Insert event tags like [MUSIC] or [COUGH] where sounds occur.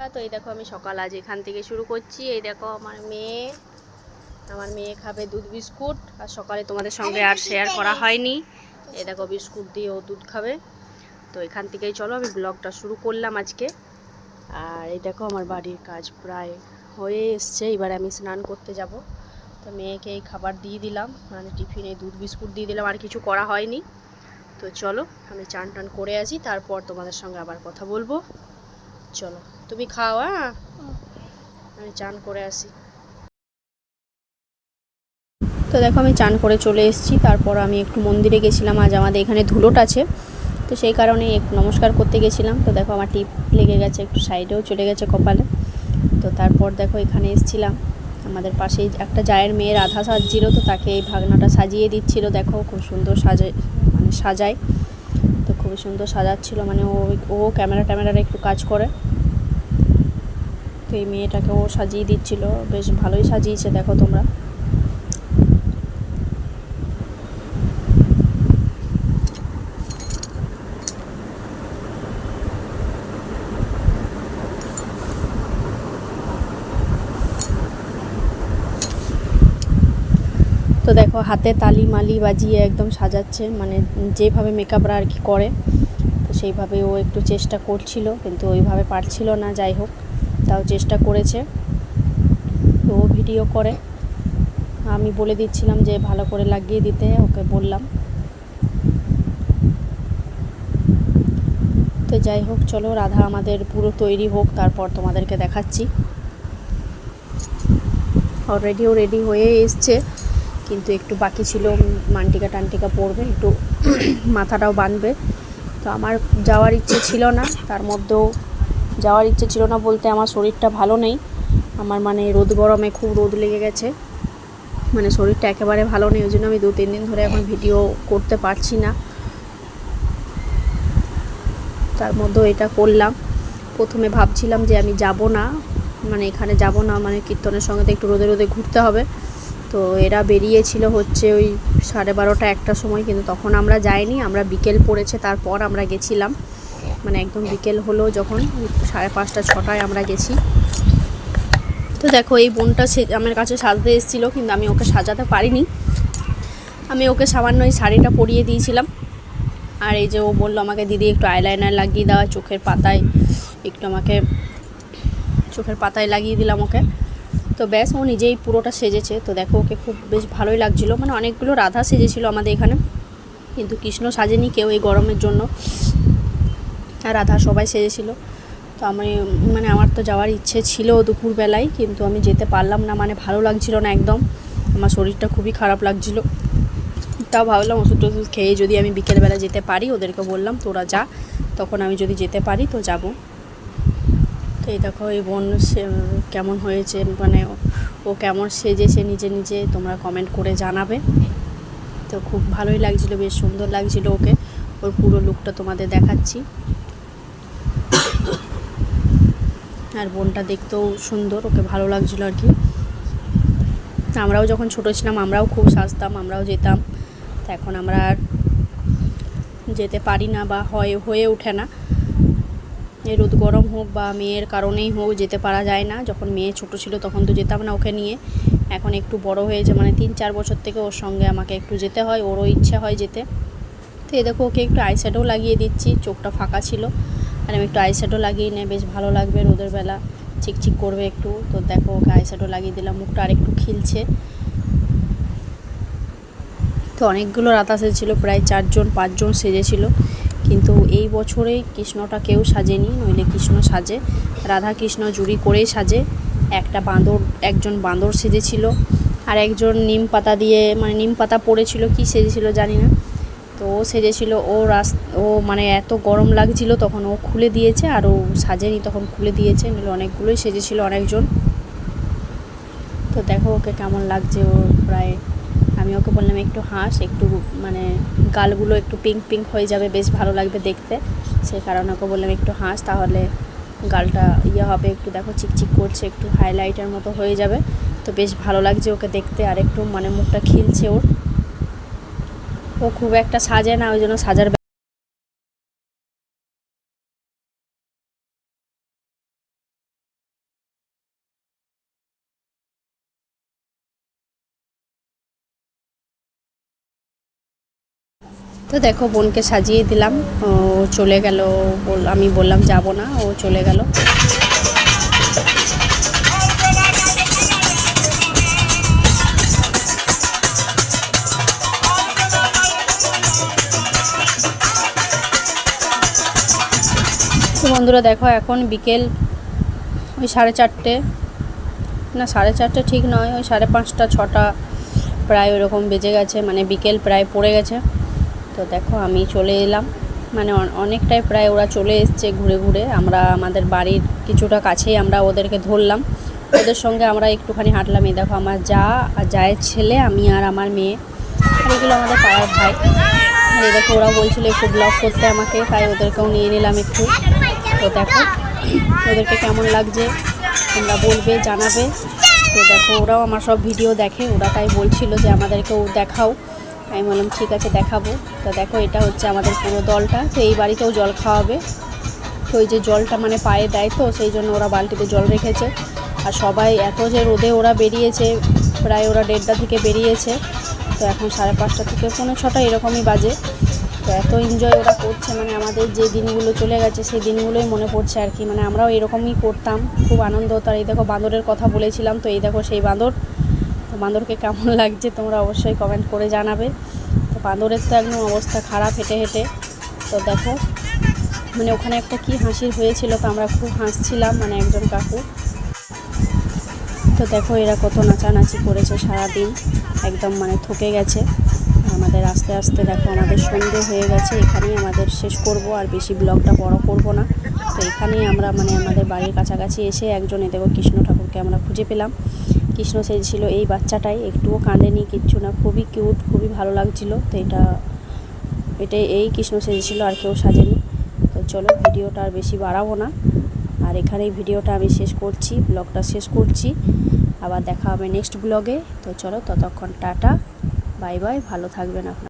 তো এই দেখো আমি সকাল আজ এখান থেকে শুরু করছি। এই দেখো আমার মেয়ে আমার মেয়ে খাবে দুধ বিস্কুট আর সকালে তোমাদের সঙ্গে আর শেয়ার করা হয়নি। এই দেখো বিস্কুট দিয়ে ও দুধ খাবে। তো এখান থেকেই চলো, আমি ব্লগটা শুরু করলাম আজকে। আর এই দেখো আমার বাড়ির কাজ প্রায় হয়ে এসছে, এবার আমি স্নান করতে যাব। তো মেয়েকে এই খাবার দিয়ে দিলাম মানে টিফিনে দুধ বিস্কুট দিয়ে দিলাম, আর কিছু করা হয়নি। তো চলো, আমি চান টান করে আসি, তারপর তোমাদের সঙ্গে আবার কথা বলব। চলো তুমি খাও হ্যাঁ? আমি চান করে আসি। তো দেখো আমি চান করে চলে এসেছি। তারপর আমি একটু মন্দিরে গেছিলাম। আজ আমাদের এখানে ধুলোট আছে। তো সেই কারণে একটু নমস্কার করতে গেছিলাম। তো দেখো আমার টিপ লেগে গেছে একটু সাইডেও চলে গেছে কপালে। তো তারপর দেখো এখানে এসেছিলাম। আমাদের পাশেই একটা জায়ের মেয়ে রাধা সাজছিল তো তাকে এই ভাগনাটা সাজিয়ে দিচ্ছিল। দেখো খুব সুন্দর সাজে মানে সাজায়। তো খুবই সুন্দর সাজাচ্ছিল। মানে ও ও ক্যামেরা ট্যামেরার একটু কাজ করে। এই মেয়েটাকে ও সাজিয়ে দিচ্ছিল। বেশ ভালোই সাজিয়েছে, দেখো তোমরা। তো দেখো, হাতে তালি মালি বাজিয়ে একদম সাজাচ্ছে। মানে যেভাবে মেকআপরা আর কি করে, তো সেইভাবে ও একটু চেষ্টা করছিল, কিন্তু ওইভাবে পারছিল না, যাই হোক। তাও চেষ্টা করেছে। তো ভিডিও করে। আমি বলে দিচ্ছিলাম যে ভালো করে লাগিয়ে দিতে, ওকে বললাম। তো যাই হোক, চলো রাধা আমাদের পুরো তৈরি হোক, তারপর তোমাদেরকে দেখাচ্ছি। অলরেডিও রেডি হয়ে এসছে, কিন্তু একটু বাকি ছিল, মান্টিকা টান্টিকা পড়বে একটু মাথাটাও বাঁধবে। তো আমার যাওয়ার ইচ্ছে ছিল না, তার মধ্যেও যাওয়ার ইচ্ছে ছিল না বলতে আমার শরীরটা ভালো নেই। আমার মানে রোদ গরমে খুব রোদ লেগে গেছে। মানে শরীরটা একেবারে ভালো নেই ওই জন্য আমি দু তিন দিন ধরে এখন ভিডিও করতে পারছি না। তার মধ্যেও এটা করলাম। প্রথমে ভাবছিলাম যে আমি যাব না মানে এখানে যাব না মানে কীর্তনের সঙ্গে তো একটু রোদে রোদে ঘুরতে হবে। তো এরা বেরিয়েছিল হচ্ছে ওই সাড়ে বারোটা একটা সময়, কিন্তু তখন আমরা যাইনি, আমরা বিকেল পড়েছে, তারপর আমরা গেছিলাম। মানে একদম বিকেল হলো যখন সাড়ে পাঁচটা, ছটায় আমরা গেছি। তো দেখো, এই বোনটা সে আমার কাছে সাজতে এসেছিল, কিন্তু আমি ওকে সাজাতে পারিনি। আমি ওকে সামান্য এই শাড়িটা পরিয়ে দিয়েছিলাম। আর এই যে ও বলল আমাকে, দিদি, একটু আইলাইনার লাগিয়ে দেওয়া চোখের পাতায়, একটু আমাকে চোখের পাতায় লাগিয়ে দিলাম ওকে। তো ব্যাস, ও নিজেই পুরোটা সেজেছে। তো দেখো, ওকে খুব বেশ ভালোই লাগছিল। মানে অনেকগুলো রাধা সেজেছিল আমাদের এখানে। কিন্তু কৃষ্ণ সাজেনি কেউ এই গরমের জন্য। রাধা সবাই সেজেছিল। তো আমি মানে আমার তো যাওয়ার ইচ্ছে ছিল দুপুরবেলায়, কিন্তু আমি যেতে পারলাম না মানে ভালো লাগছিল না একদম। আমার শরীরটা খুবই খারাপ লাগছিল। তাও ভাবলাম ওষুধ টষুধ খেয়ে যদি আমি বিকেলবেলা যেতে পারি, ওদেরকে বললাম, তোরা যা, তখন আমি যদি যেতে পারি, তো যাব। তো এই দেখো, এই বোন সে কেমন হয়েছে মানে ও কেমন সেজেছে নিজে নিজে তোমরা কমেন্ট করে জানাবে। তো খুব ভালোই লাগছিল, বেশ সুন্দর লাগছিল ওকে। ওর পুরো লুকটা তোমাদের দেখাচ্ছি। আর বোনটা দেখতেও সুন্দর, ওকে ভালো লাগছিল আর কি। আমরাও যখন ছোটো ছিলাম, আমরাও খুব সাজতাম, আমরাও যেতাম। তো এখন আমরা আর যেতে পারি না বা হয়, হয়ে ওঠে না। এই রোদ গরম হোক বা মেয়ের কারণেই হোক, যেতে পারা যায় না। যখন মেয়ে ছোটো ছিল তখন তো যেতাম না ওকে নিয়ে। এখন একটু বড় হয়েছে মানে তিন চার বছর থেকে ওর সঙ্গে আমাকে একটু যেতে হয়, ওরও ইচ্ছা হয় যেতে। তো এ দেখো, ওকে একটু আইশ্যাডো লাগিয়ে দিচ্ছি, চোখটা ফাঁকা ছিল। আর আমি একটু আইশ্যাডো লাগিয়ে নিয়ে বেশ ভালো লাগবে রোদের বেলা। চিকচিক করবে একটু। তো দেখো, ওকে আইশ্যাডো লাগিয়ে দিলাম। মুখটা আর একটু খিলছে। তো অনেকগুলো রাতা সেজেছিলো প্রায় চারজন, পাঁচজন সেজেছিল। কিন্তু এই বছরে কৃষ্ণটা কেউ সাজেনি, নইলে কৃষ্ণ সাজে। রাধা কৃষ্ণ জুড়ি করেই সাজে। একটা বাঁদর, একজন বাঁদর সেজেছিল। আর একজন নিম পাতা দিয়ে মানে নিম পাতা পড়েছিল, কি সেজেছিল জানি না। তো ও সেজেছিল, ও রাস ও মানে এত গরম লাগছিল, তখন ও খুলে দিয়েছে আর ও সাজেনি, তখন খুলে দিয়েছে নইলে অনেকগুলোই সেজেছিল অনেকজন। তো দেখো ওকে কেমন লাগছে, ও প্রায়, আমি ওকে বললাম একটু হাঁস, একটু মানে গালগুলো একটু পিঙ্ক পিঙ্ক হয়ে যাবে, বেশ ভালো লাগবে দেখতে। সেই কারণে ওকে বললাম একটু হাঁস, তাহলে গালটা ইয়ে হবে, একটু দেখো চিকচিক করছে, একটু হাইলাইটের মতো হয়ে যাবে। তো বেশ ভালো লাগছে ওকে দেখতে, আর একটু মানে মুখটা খিলছে ওর। ও খুব একটা সাজে না, ওই জন্য সাজার তো দেখো, বোনকে সাজিয়ে দিলাম। ও চলে গেল আমি বললাম যাব না, ও চলে গেল। বন্ধুরা, দেখো এখন বিকেল ওই সাড়ে চারটে। না, সাড়ে চারটে ঠিক নয়, ওই সাড়ে পাঁচটা, ছটা প্রায় ওরকম বেজে গেছে মানে বিকেল প্রায় পড়ে গেছে। তো দেখো, আমি চলে এলাম। মানে অন- অনেকটাই প্রায় ওরা চলে এসছে ঘুরে ঘুরে। আমরা, আমাদের বাড়ির কিছুটা কাছেই আমরা ওদেরকে ধরলাম। ওদের সঙ্গে আমরা একটুখানি হাঁটলাম। এই দেখো, আমার যা আর জায়ের ছেলে, আমি আর আমার মেয়ে। এগুলো আমাদের পাড়ার ভাই। এই দেখো ওরা বলছিল একটু ব্লগ করতে আমাকে, তাই ওদেরকেও নিয়ে নিলাম একটু। তো দেখো, ওদেরকে কেমন লাগছে? তোমরা বলবে, জানাবে। তো দেখো, ওরাও আমার সব ভিডিও দেখে। ওরা তাই বলছিল যে আমাদেরকেও দেখাও। আমি বললাম, ঠিক আছে, দেখাবো। তো দেখো, এটা হচ্ছে আমাদের পুরো দলটা। তো এই বাড়িতেও জল খাওয়াবে। তো ওই যে জলটা মানে পায়ে দেয় তো, সেই জন্য ওরা বালতিতে জল রেখেছে। আর সবাই এত যে রোদে ওরা বেরিয়েছে, প্রায় ওরা দেড়টা থেকে বেরিয়েছে। তো এখন সাড়ে পাঁচটা থেকে, পৌনে ছটা এরকমই বাজে। তো এত এনজয় ওরা করছে মানে আমাদের যে দিনগুলো চলে গেছে, সেই দিনগুলোই মনে পড়ছে আর কি। মানে আমরাও এরকমই করতাম, খুব আনন্দ হতো। আর এই দেখো বাঁদরের কথা বলেছিলাম, তো এই দেখো সেই বাঁদর তো বাঁদরকে কেমন [LAUGHS] লাগছে তোমরা অবশ্যই কমেন্ট করে জানাবে। তো বাঁদরের তো একদম অবস্থা খারাপ হেঁটে হেঁটে। তো দেখো মানে ওখানে একটা কি হাসির হয়েছিল, তো আমরা খুব হাসছিলাম মানে একজন কাকু। তো দেখো এরা কত নাচানাচি করেছে সারাদিন, একদম মানে থকে গেছে। আমাদের আস্তে আস্তে দেখো আমাদের সন্ধে হয়ে গেছে, এখানেই আমাদের শেষ করব, আর বেশি ব্লগটা বড় করব না। তো এখানেই আমরা মানে আমাদের বাড়ির কাছাকাছি এসে একজন এ দেখো কৃষ্ণ ঠাকুরকে আমরা খুঁজে পেলাম। কৃষ্ণ সেজেছিল এই বাচ্চাটাই, একটুও কাঁদেনি, কিচ্ছু না, খুবই কিউট খুবই ভালো লাগছিল। তো এটা, এটাই, এই কৃষ্ণ সেজেছিল আর কেউ সাজেনি। তো চলো ভিডিওটা আর বেশি বাড়াবো না। আর এখানেই ভিডিওটা আমি শেষ করছি ব্লগটা শেষ করছি। আবার দেখা হবে নেক্সট ব্লগে তো চলো ততক্ষণ টাটা। বাই বাই ভালো থাকবেন আপনারা।